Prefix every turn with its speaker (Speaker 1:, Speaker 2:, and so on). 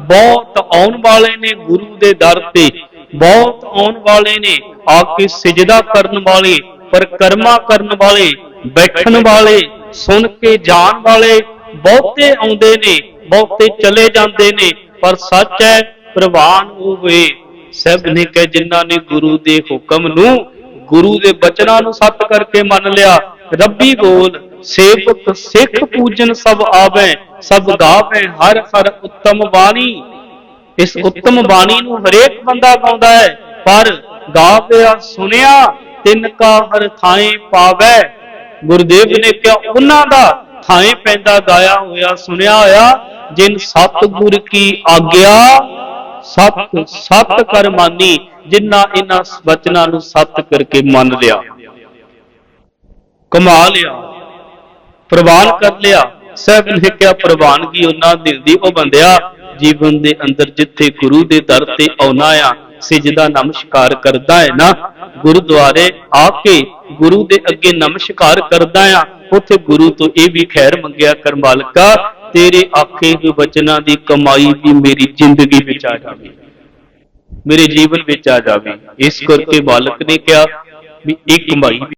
Speaker 1: ਬਹੁਤ ਆਉਣ ਵਾਲੇ ਨੇ ਗੁਰੂ ਦੇ ਦਰ ਤੇ, ਬਹੁਤ ਆਉਣ ਵਾਲੇ ਨੇ ਆ ਕੇ ਸਜਦਾ ਕਰਨ ਵਾਲੇ, ਪਰਕਰਮਾ ਕਰਨ ਵਾਲੇ, ਬੈਠਣ ਵਾਲੇ, ਸੁਣ ਕੇ ਜਾਣ ਵਾਲੇ ਬਹੁਤੇ ਆਉਂਦੇ ਨੇ, ਬਹੁਤੇ ਚਲੇ ਜਾਂਦੇ ਨੇ, ਪਰ ਸੱਚ ਹੈ, ਪ੍ਰਵਾਨ ਹੋਵੇ। ਸਭ ਨੇ ਕਿ ਜਿਨ੍ਹਾਂ ਨੇ ਗੁਰੂ ਦੇ ਹੁਕਮ ਨੂੰ, ਗੁਰੂ ਦੇ ਬਚਨਾਂ ਨੂੰ ਸੱਤ ਕਰਕੇ ਮੰਨ ਲਿਆ, ਰੱਬੀ ਬੋਲ ਸੇਵਕ, ਸਿੱਖ ਪੂਜਨ ਸਭ ਆਵੇ, ਸਭ ਗਾਵੇ, ਹਰ ਹਰ ਉੱਤਮ ਬਾਣੀ। ਇਸ ਉੱਤਮ ਬਾਣੀ ਨੂੰ ਹਰੇਕ ਬੰਦਾ ਗਾਉਂਦਾ ਹੈ, ਪਰ ਗਾਵਿਆ ਸੁਨਿਆ ਤਿੰਨ ਕਾ ਹਰ ਥਾਏ ਪਾਵੇ। ਗੁਰਦੇਵ ਨੇ ਕਿਹਾ, ਉਹਨਾਂ ਦਾ ਥਾਏ ਪੈਂਦਾ ਗਾਇਆ ਹੋਇਆ, ਸੁਨਿਆ ਹੋਇਆ, ਜਿਨ ਸਤਿਗੁਰ ਕੀ ਆਗਿਆ, ਸਤ ਸਤ ਕਰ ਮਾਨੀ, ਜਿਨ੍ਹਾਂ ਇਹਨਾਂ ਵਚਨਾਂ ਨੂੰ ਸਤ ਕਰਕੇ ਮੰਨ ਲਿਆ। ਕਮਾ ਲਿਆ। ਪ੍ਰਵਾਨ ਕਰ ਲਿਆ। ਸਹਿਬ ਨੇ ਕਿਹਾ ਪ੍ਰਵਾਨਗੀ ਉਹਨਾਂ ਦਿੰਦੀ ਉਹ ਬੰਦਿਆ ਜੀਵਨ ਦੇ ਅੰਦਰ ਜਿੱਥੇ ਗੁਰੂ ਦੇ ਦਰ ਤੇ ਆਉਣਾ ਆ, ਸਿਜਦਾ ਨਮਸਕਾਰ ਕਰਦਾ ਹੈ ਨਾ। ਗੁਰਦੁਆਰੇ ਆ ਕੇ ਗੁਰੂ ਦੇ ਅੱਗੇ ਨਮਸਕਾਰ ਕਰਦਾ ਆ। ਉੱਥੇ ਗੁਰੂ ਤੋਂ ਇਹ ਵੀ ਖੈਰ ਮੰਗਿਆ, ਕਰ ਮਾਲਕਾ, ਤੇਰੇ ਆਖੇ ਹੋਏ ਬਚਨਾਂ ਦੀ ਕਮਾਈ ਵੀ ਮੇਰੀ ਜ਼ਿੰਦਗੀ ਵਿੱਚ ਆ ਜਾਵੇ। ਮੇਰੇ ਜੀਵਨ ਵਿੱਚ ਆ ਜਾਵੇ। ਇਸ ਕਰਕੇ ਮਾਲਕ ਨੇ ਕਿਹਾ ਵੀ ਇਹ ਕਮਾਈ